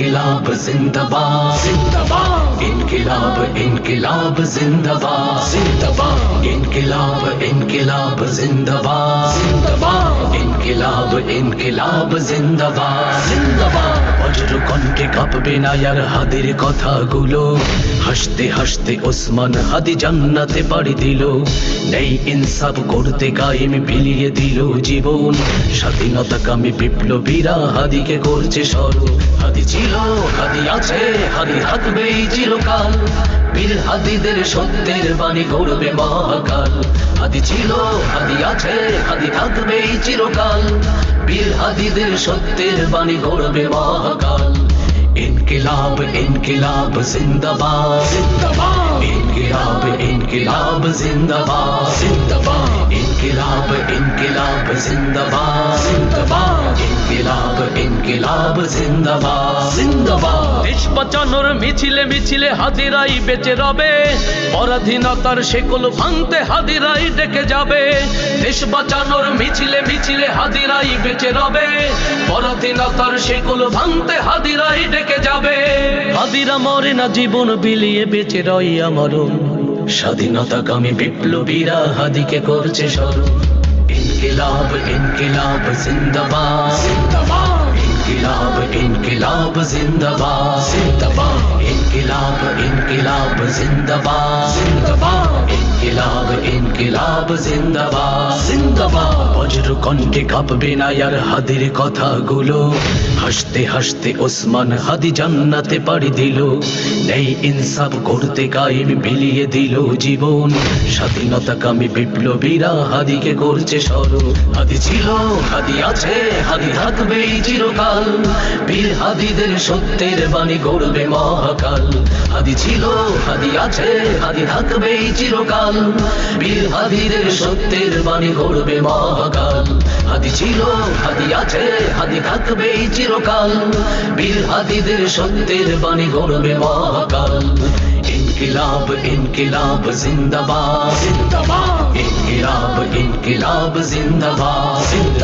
انقلاب زندہ باد زندہ باد انقلاب انقلاب زندہ باد زندہ باد انقلاب انقلاب زندہ باد زندہ باد انقلاب انقلاب زندہ باد কণ্ঠে কাঁপবে না আর হাদের কথাগুলো। হাসতে হাসতে ওসমান হাদি জান্নাতে পাড়ি দিল। নেই ইনসাফ করতে কায়েম বিলিয়ে দিল জীবন। স্বাধীনতা কামী বিপ্লবীরা হাদিকে করছে স্মরণ। হাদি ছিল, হাদি আছে, হাদি থাকবে চিরকাল। বীর হাদিদের সত্যের বাণী গড়বে মহাকাল। হাদি ছিল, হাদি আছে, হাদি থাকবে এই চিরকাল। বীর হাদিদের সত্যের বাণী গড়বে মহাকাল ইনকিলাব ইনকিলাব জিন্দাবাদ জিন্দাবাদ ইনকিলাব ইনকিলাব জিন্দাবাদ জিন্দাবাদ ইনকিলাব ইনকিলাব জিন্দাবাদ জিন্দাবাদ ইনকিলাব ইনকিলাব জিন্দাবাদ জিন্দাবাদ বাঁচানোর মিছিলে মিছিলে হাজিরাই বেঁচে রবে। পরাধীনতার সেকল ভাঙতে হাজিরাই ডেকে যাবে। দেশ মিছিলে মিছিলে হাজিরাই বেঁচে রবে। পরাধীনতার সেকল ভাঙতে হাজিরাই ডেকে যাবে। হাদিরা মরে না, জীবন বিলিয়ে বেঁচে রই আমরণ। স্বাধীনতা কামী বিপ্লবীরা হাদিকে করছে স্মরণ। ইনকিলাব ইনকিলাব, জিন্দাবাদ। ইনকিলাব ইনকিলাব জিন্দাবাদ জিন্দাবাদ ইনকিলাব ইনকিলাব জিন্দাবাদ জিন্দাবাদ ইনকিলাব ইনকিলাব জিন্দাবাদ জিন্দাবাদ বজ্র কণ্ঠে কাঁপবে না আর হাদির কথাগুলো। হাসতে হাসতে ওসমান হাদি জান্নাতে পাড়ি দিল। নেই ইনসাফ করতে কায়েম বিলিয়ে দিল জীবন। স্বাধীনতা কামী বিপ্লবীরা হাদিকে করছে স্মরণ। হাদি ছিল, হাদি আছে, হাদি থাকবে এই চিরকাল। বীর হাদিদের সত্যের বাণী গড়বে মহাকাল। হাদি ছিল, হাদি আছে, হাদি থাকবে এই চিরকাল। বীর হাদিদের সত্যের বাণী গড়বে মহাকাল। হাদি ছিল হাদি আছে হাদি থাকবে চিরকাল। বীর হাদিদের সত্যের বাণী গড়বে মহাকাল। ইনকিলাব ইনকিলাব জিন্দাবাদ। জিন্দাবাদ। ইনকিলাব ইনকিলাব জিন্দাবাদ।